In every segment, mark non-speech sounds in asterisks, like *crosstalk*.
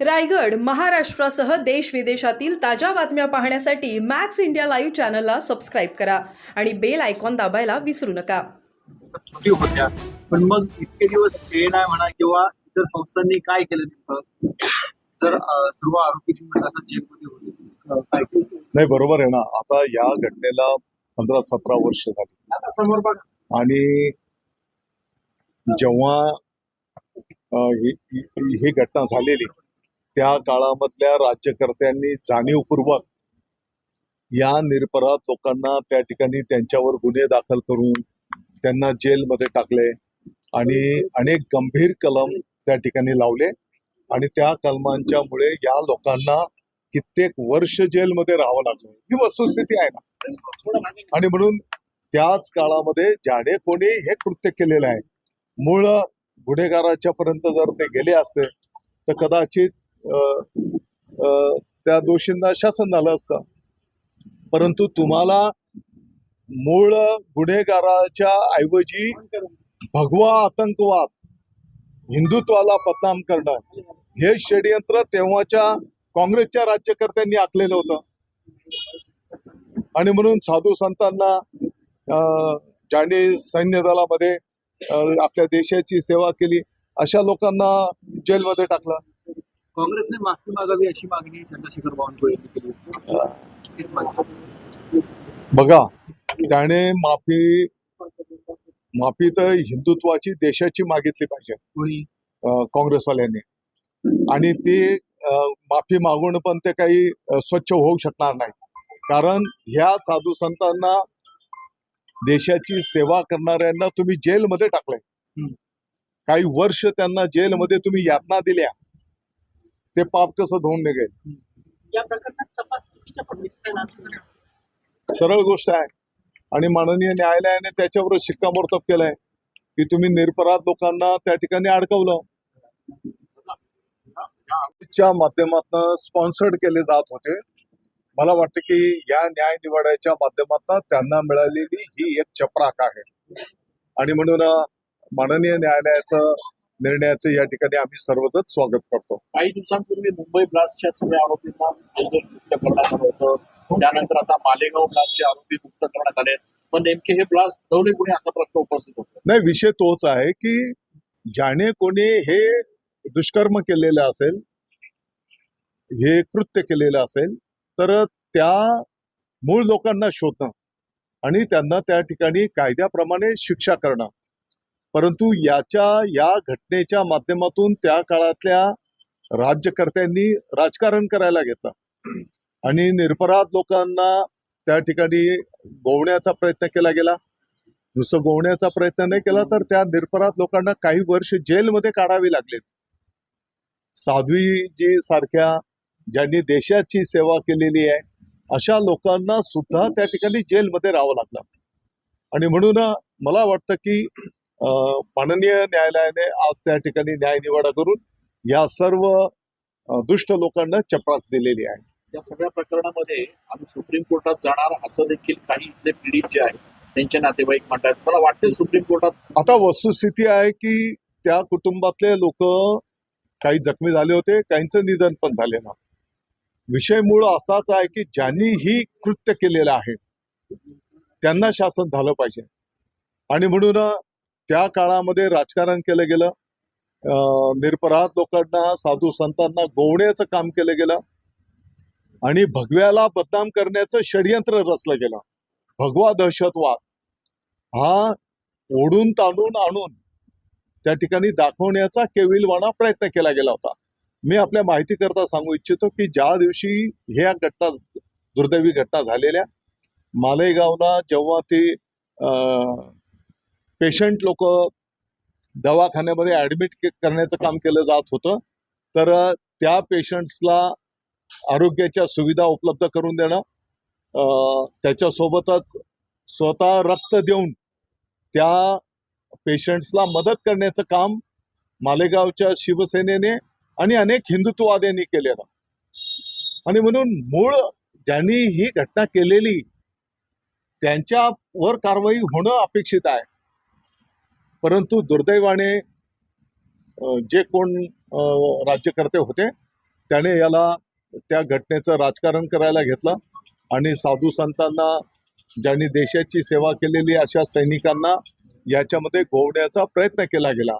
रायगड महाराष्ट्रासह देश विदेशातील ताज्या बातम्या पाहण्यासाठी मॅक्स इंडिया लाईव्ह चॅनलला सबस्क्राईब करा आणि बेल आयकॉन दाबायला विसरू नका. त्रुटी होत्या पण मग इतके दिवस नाही म्हणा किंवा इतर संस्थांनी काय केलं नेमकं? जर अं, सर्व आरोपी तुम्ही आता जेलमध्ये होते. अं, काय केलं? नाही बरोबर आहे ना. आता या घटनेला पंधरा सतरा वर्ष झाली. आता समोर बघा. आणि जेव्हा अं, ही ही- ही घटना झालेली त्या काळामधल्या राज्यकर्त्यांनी जाणीवपूर्वक या निरपराध लोकांना त्या ठिकाणी त्यांच्यावर गुन्हे दाखल करून त्यांना जेलमध्ये टाकले आणि अनेक गंभीर कलम त्या ठिकाणी लावले. आणि त्या कलमांच्यामुळे या लोकांना कित्येक वर्ष जेलमध्ये राहावं लागलं. ही वस्तुस्थिती आहे ना. आणि म्हणून त्याच काळामध्ये ज्याने कोणी हे कृत्य केलेलं आहे मूळ गुन्हेगाराच्या पर्यंत जर ते गेले असते तर कदाचित त्या दोषींना शासन झालं असतं. परंतु तुम्हाला मूळ गुन्हेगाराच्या ऐवजी भगवा आतंकवाद हिंदुत्वाला बदनाम करणं हे षडयंत्र तेव्हाच्या काँग्रेसच्या राज्यकर्त्यांनी आखलेलं होतं. आणि म्हणून साधू संतांना अं, ज्यांनी सैन्य दलामध्ये आपल्या देशाची सेवा केली अशा लोकांना जेलमध्ये टाकलं. काँग्रेसने माफी मागावी अशी मागणी चंद्रशेखर बावनकुळे यांनी केली होती. तीच मागणी. बघा त्याने माफी माफी तर हिंदुत्वाची देशाची मागितली पाहिजे. काँग्रेसवाल्यांनी. आणि ती माफी मागून पण ते काही स्वच्छ होऊ शकणार नाही. कारण ह्या साधू संतांना देशाची सेवा करणाऱ्यांना तुम्ही जेलमध्ये टाकलंय. काही वर्ष त्यांना जेलमध्ये तुम्ही यातना दिल्या. ते पाप कसं धुवून निघेल? या प्रकरणात तपास चुकीच्या पद्धतीने असं सरळ गोष्ट आहे. आणि माननीय न्यायालयाने त्याच्यावर शिक्कामोर्तब केलंय. की तुम्ही निरपराध लोकांना त्या ठिकाणी अडकवलं. च्या माध्यमातून स्पॉन्सर्ड केले जात होते. मला वाटतं की या न्याय निवाड्याच्या माध्यमातून त्यांना मिळालेली ही एक चपराक आहे. आणि म्हणून अं, माननीय न्यायालयाचं निर्णयाचं या ठिकाणी आम्ही सर्वजण स्वागत करतो. काही दिवसांपूर्वी मुंबई ब्लास्टच्या सगळ्या आरोपींना निर्दोष मुक्त करण्यात आलं होतं. त्यानंतर आता मालेगाव ब्लास्टचे आरोपी मुक्त करण्यात आले पण नेमके हे ब्लास्ट दौडे गुन्हे असा प्रश्न उपस्थित होतो? नाही विषय तोच आहे की ज्याने कोणी हे दुष्कर्म केलेलं असेल हे कृत्य केलेलं असेल तर त्या मूळ लोकांना शोधणं आणि त्यांना त्या ठिकाणी कायद्याप्रमाणे शिक्षा करणं परंतु याच्या या घटनेच्या माध्यमातून त्या काळातल्या राज्यकर्त्यांनी राजकारण करायला घेतलं. आणि निरपराध लोकांना त्या ठिकाणी गोवण्याचा प्रयत्न केला गेला. नुसतं गोवण्याचा प्रयत्न नाही केला तर त्या निरपराध लोकांना काही वर्ष जेलमध्ये काढावी लागले. साध्वीजी सारख्या ज्यांनी देशाची सेवा केलेली आहे अशा लोकांना सुद्धा त्या ठिकाणी जेलमध्ये राहावं लागलं. आणि म्हणून मला वाटतं की माननीय न्यायालयाने आज त्या ठिकाणी न्याय निवाडा करून या सर्व दुष्ट लोकांना चपराक दिलेली आहे. या सगळ्या प्रकरणामध्ये आम्ही सुप्रीम कोर्टात जाणार असं देखील काही इथले पीडित जे आहेत त्यांचे नातेवाईक म्हणतात. मला वाटतं सुप्रीम कोर्टात आता वस्तुस्थिती आहे की त्या कुटुंबातले लोक काही जखमी झाले होते काहींचं निधन पण झाले ना. विषय मूळ असाच आहे की ज्यांनी ही कृत्य केलेलं आहे त्यांना शासन झालं पाहिजे. आणि म्हणून त्या काळामध्ये राजकारण केलं गेलं. अं, निरपराध लोकांना साधू संतांना गोवण्याचं काम केलं गेलं. आणि भगव्याला बदनाम करण्याचं षडयंत्र रचलं गेलं. भगवा दहशतवाद. हा ओढून ताणून आणून त्या ठिकाणी दाखवण्याचा केविलवाणा प्रयत्न केला गेला होता. मी आपल्या माहिती करता सांगू इच्छितो की ज्या दिवशी ह्या घटना दुर्दैवी घटना झालेल्या मालेगावला जेव्हा ते पेशंट लोक दवाखान्यामध्ये ऍडमिट करण्याचं काम केलं जात होतं. तर त्या पेशंट्सला आरोग्याच्या सुविधा उपलब्ध करून देणं अं, त्याच्यासोबतच स्वतः रक्त देऊन त्या पेशंट्सला मदत करण्याचं काम मालेगावच्या शिवसेनेने आणि अनेक हिंदुत्ववाद्यांनी केलेलं. आणि म्हणून मूळ ज्यांनी ही घटना केलेली त्यांच्यावर कारवाई होणं अपेक्षित आहे. परंतु दुर्दैवाने जे कोण अं, राज्यकर्ते होते त्याने याला त्या घटनेचं राजकारण करायला घेतलं आणि साधू संतांना ज्यांनी देशाची सेवा केलेली अशा सैनिकांना याच्यामध्ये गोवण्याचा प्रयत्न केला गेला.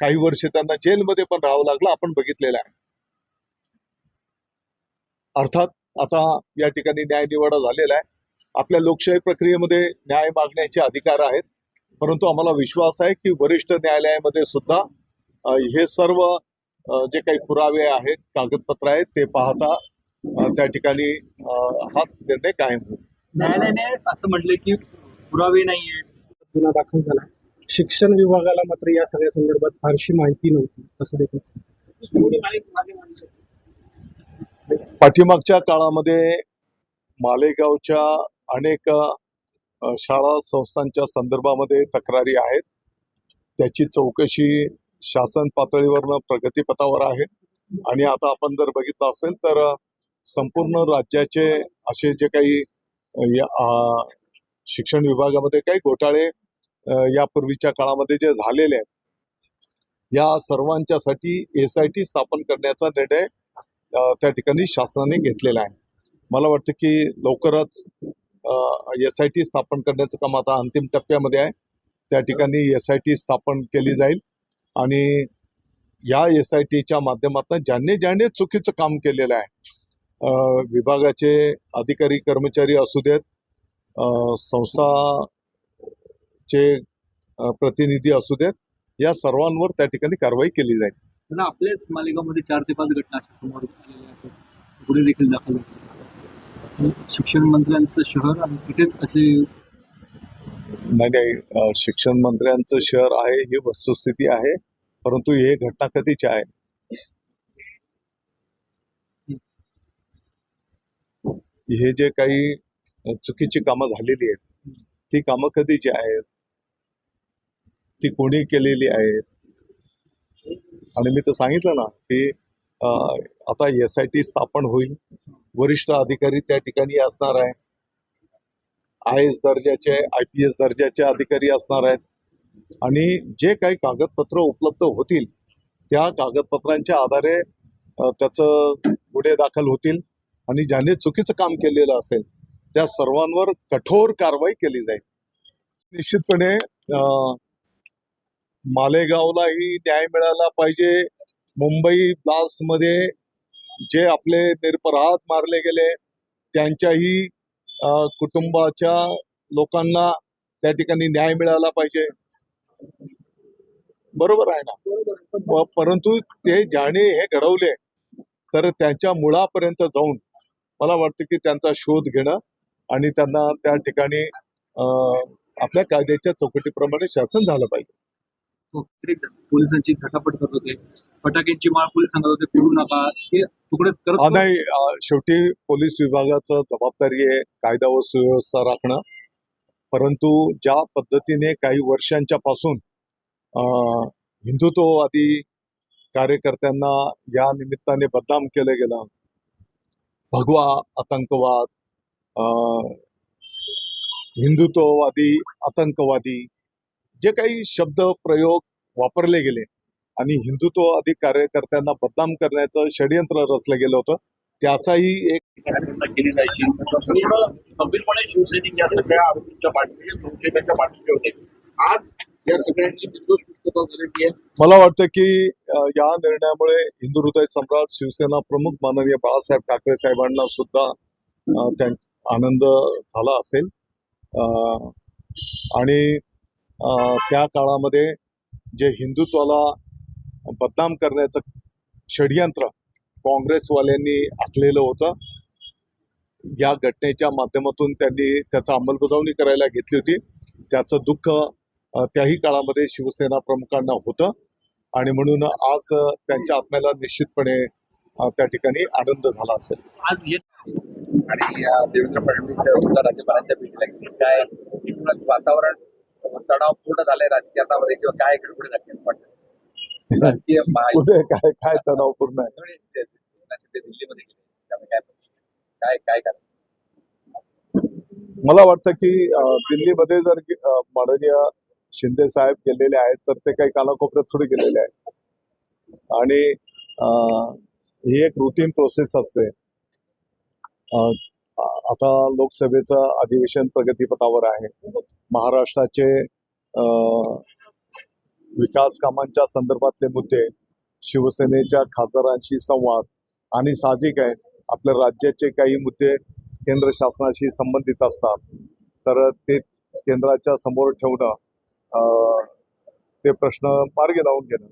काही वर्ष त्यांना जेलमध्ये पण राहावं लागलं आपण बघितलेलं आहे. अर्थात आता या ठिकाणी न्यायनिवाडा झालेला आहे. आपल्या लोकशाही प्रक्रियेमध्ये न्याय मागण्याचे अधिकार आहेत. परंतु आम्हाला विश्वास आहे की वरिष्ठ न्यायालयामध्ये सुद्धा हे सर्व जे काही पुरावे आहेत कागदपत्र आहेत ते पाहता त्या ठिकाणी हाच निर्णय कायम होईल. न्यायालयाने असं म्हटलं की पुरावे नाहीये. गुन्हा दाखल झाला. शिक्षण विभागाला मात्र या सगळ्या संदर्भात फारशी माहिती नव्हती असं देखील. पाठीमागच्या काळामध्ये मालेगावच्या अनेक शाळा संस्थांच्या संदर्भामध्ये तक्रारी आहेत. त्याची चौकशी शासन पातळीवरनं प्रगतीपथावर आहे. आणि आता आपण जर बघितलं असेल तर संपूर्ण राज्याचे असे जे काही या शिक्षण विभागामध्ये काही घोटाळे यापूर्वीच्या काळामध्ये जे झालेले आहेत या सर्वांच्यासाठी एस आय टी स्थापन करण्याचा निर्णय त्या ठिकाणी शासनाने घेतलेला आहे. मला वाटतं की लवकरच एस आय टी स्थापन करण्याचं काम आता अंतिम टप्प्यामध्ये आहे. त्या ठिकाणी एस आय टी स्थापन केली जाईल. आणि या एस आय टीच्या माध्यमातून ज्यांनी ज्यांनी चुकीचं काम केलेलं आहे विभागाचे अधिकारी कर्मचारी असू देत संस्थाचे प्रतिनिधी असू देत या सर्वांवर त्या ठिकाणी कारवाई केली जाईल. आपल्याच मालेगावमध्ये चार ते पाच घटना अशा समोर गुन्हे देखील दाखल शिक्षण मंत्र्यांचं शहर आणि तिथेच असे नाही नाही शिक्षण मंत्र्यांचं शहर आहे ही वस्तुस्थिती आहे परंतु हे घटना कधीची आहे. हे जे काही चुकीची कामं झालेली आहेत ती कामं कधीची आहेत? ती कोणी केलेली आहेत? आणि मी तर सांगितलं ना की आता एस आय टी स्थापन होईल. वरिष्ठ अधिकारी त्या ठिकाणी असणार आहे आय एस दर्जाचे आय पी एस दर्जाचे अधिकारी असणार आहेत. आणि जे काही कागदपत्र उपलब्ध होतील त्या कागदपत्रांच्या आधारे त्याचं गुन्हे दाखल होतील. आणि ज्याने चुकीचं काम केलेलं असेल त्या सर्वांवर कठोर कारवाई केली जाईल. निश्चितपणे अ, मालेगावलाही न्याय मिळाला पाहिजे. मुंबई ब्लास्टमध्ये जे आपले निरपराध मारले गेले त्यांच्याही कुटुंबाच्या लोकांना त्या ठिकाणी न्याय मिळाला पाहिजे. बरोबर आहे ना? परंतु ते ज्याने हे घडवले तर त्यांच्या मुळापर्यंत जाऊन मला वाटतं की त्यांचा शोध घेणं आणि त्यांना त्या ठिकाणी आपल्या कायद्याच्या चौकटीप्रमाणे शासन झालं पाहिजे. पोलिसांची झटापट करत होते. फटाक्यांची माळ पोलीस सांगत होते फिरू नका. हे तुकडे करत नाही शेवटी पोलीस विभागाचं जबाबदारी आहे कायदा व सुव्यवस्था राखणं. परंतु ज्या पद्धतीने काही वर्षांच्या पासून अ, हिंदुत्ववादी कार्यकर्त्यांना या निमित्ताने बदनाम केलं गेलं. भगवा आतंकवाद अ, हिंदुत्ववादी आतंकवादी जे काही शब्द प्रयोग वापरले गेले. आणि हिंदुत्ववादी कार्यकर्त्यांना बदनाम करण्याचं षडयंत्र रचलं गेलं होतं. त्याचाही एक केली जायची. गंभीरपणे शिवसैनिक या सगळ्या आरोपींच्या पाठीशी संशयिताच्या पाठीशी होते. आज या सगळ्यांची निर्दोष मुक्तता झालेली आहे. मला वाटतं की या निर्णयामुळे हिंदू हृदय सम्राट शिवसेना प्रमुख माननीय बाळासाहेब ठाकरे साहेबांना सुद्धा आनंद झाला असेल. आणि त्या काळामध्ये जे हिंदुत्वाला बदनाम करण्याचं षडयंत्र काँग्रेसवाल्यांनी आखलेलं होतं या घटनेच्या माध्यमातून त्यांनी त्याचा अंमलबजावणी करायला घेतली होती. त्याचं दुःख त्याही काळामध्ये शिवसेना प्रमुखांना होतं आणि म्हणून आज त्यांच्या आत्म्याला निश्चितपणे त्या ठिकाणी आनंद झाला असेल. आज आणि देवेंद्र फडणवीस राज्यपालांच्या भेटीला काय वातावरण? वातावरण तणावपूर्ण झालंय राजकारणामध्ये किंवा काय गडबड असं वाटतं? राजकीय *laughs* उद्या काय काय तणावपूर्ण आहे? ते- ते- ते दिल्लीमध्ये गेले. त्यामुळे काय काय काय मला वाटतं की दिल्लीमध्ये जर माननीय शिंदे साहेब गेलेले आहेत तर ते काही कानाकोपऱ्यात थोडे गेलेले आहेत. आणि ही एक रुटीन प्रोसेस असते. आता लोकसभेचं अधिवेशन प्रगतीपथावर आहे. महाराष्ट्राचे विकास कामांच्या संदर्भातले मुद्दे शिवसेनेच्या खासदारांशी संवाद आणि साहजिक आहे आपल्या राज्याचे काही मुद्दे केंद्र शासनाशी संबंधित असतात. तर ते केंद्राच्या समोर ठेवणं ते प्रश्न मार्गी लावून घेणं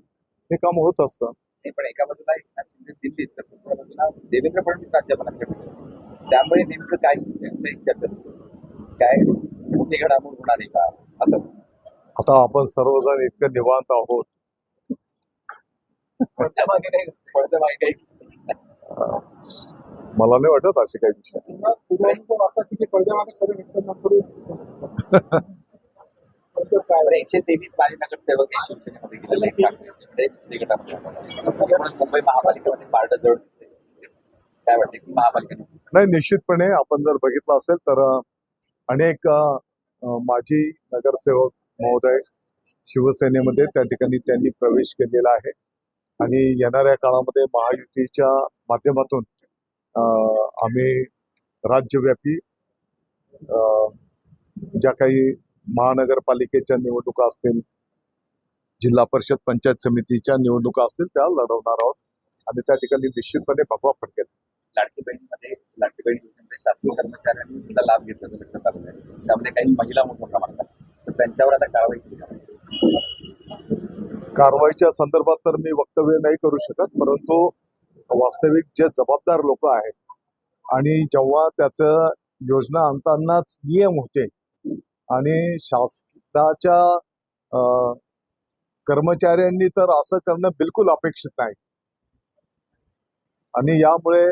हे काम होत असतं. पण एका बाजूला एकनाथ शिंदे दिल्लीत तर दुसऱ्या बाजूला देवेंद्र फडणवीस राज्यपालांकडे त्यामुळे नेमकं काय त्यांचं एक चर्चा सुरू. काय मोठी घडामोड होणार आहे का? असं. आता आपण सर्वजण इतकं निवांत आहोत. पडद्या मागे नाही. पडद्या मागे काही मला नाही वाटत असे काही विषय. *laughs* एकशे तेवीस हे शिवसेनेमध्ये गेलेले मुंबई महापालिकेमध्ये पारडं जड दिसते काय वाटते की महापालिकेने नाही निश्चितपणे आपण जर बघितलं असेल तर अनेक माजी नगरसेवक महोदय शिवसेनेमध्ये त्या ठिकाणी त्यांनी प्रवेश केलेला आहे. आणि येणाऱ्या काळामध्ये महायुतीच्या माध्यमातून आम्ही राज्यव्यापी ज्या काही महानगरपालिकेच्या निवडणुका असतील जिल्हा परिषद पंचायत समितीच्या निवडणुका असतील त्या लढवणार आहोत. आणि त्या ठिकाणी निश्चितपणे भगवा फडकेल. लाडकी बहिणीमध्ये लाडकी बहीण योजनेमध्ये शासकीय कर्मचाऱ्यांनी सुद्धा लाभ घेतला लक्षात आलं आहे त्यामध्ये काही महिला मोठ्या प्रमाणात तर त्यांच्यावर आता कारवाई केली कारवाईच्या संदर्भात तर मी वक्तव्य नाही करू शकत परंतु वास्तविक जे जबाबदार लोक आहेत आणि जेव्हा त्याचं योजना आणतानाच नियम होते आणि शासनाच्या कर्मचाऱ्यांनी तर असं करणं बिलकुल अपेक्षित नाही. आणि यामुळे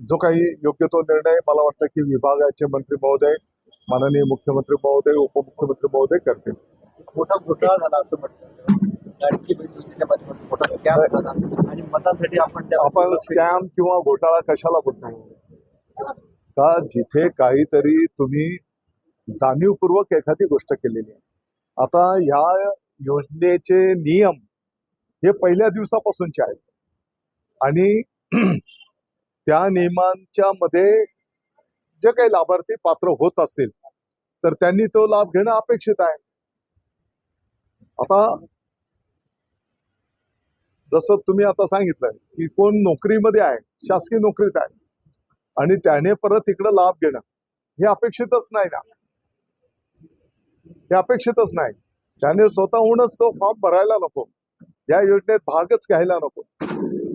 जो काही योग्य तो निर्णय मला वाटतं की विभागाचे मंत्री महोदय माननीय मुख्यमंत्री महोदय उपमुख्यमंत्री महोदय करतील. मोठा घोटाळा झाला असं म्हणतात मोठा स्कॅम झाला. आणि मतांसाठी आपण आपण स्कॅम किंवा घोटाळा कशाला बोलतो? का जिथे काहीतरी तुम्ही जाणीवपूर्वक एखादी गोष्ट केलेली आहे. आता ह्या योजनेचे नियम हे पहिल्या दिवसापासूनचे आहेत. आणि *clears throat* त्या नियमांच्या मध्ये जे काही लाभार्थी पात्र होत असतील तर त्यांनी तो लाभ घेणं अपेक्षित आहे. आता जसं तुम्ही आता सांगितलं की कोण नोकरीमध्ये आहे शासकीय नोकरीत आहे आणि त्याने परत इकडं लाभ घेणं हे अपेक्षितच नाही ना? हे अपेक्षितच नाही. त्याने स्वतःहूनच तो फॉर्म भरायला नको. या योजनेत भागच घ्यायला नको.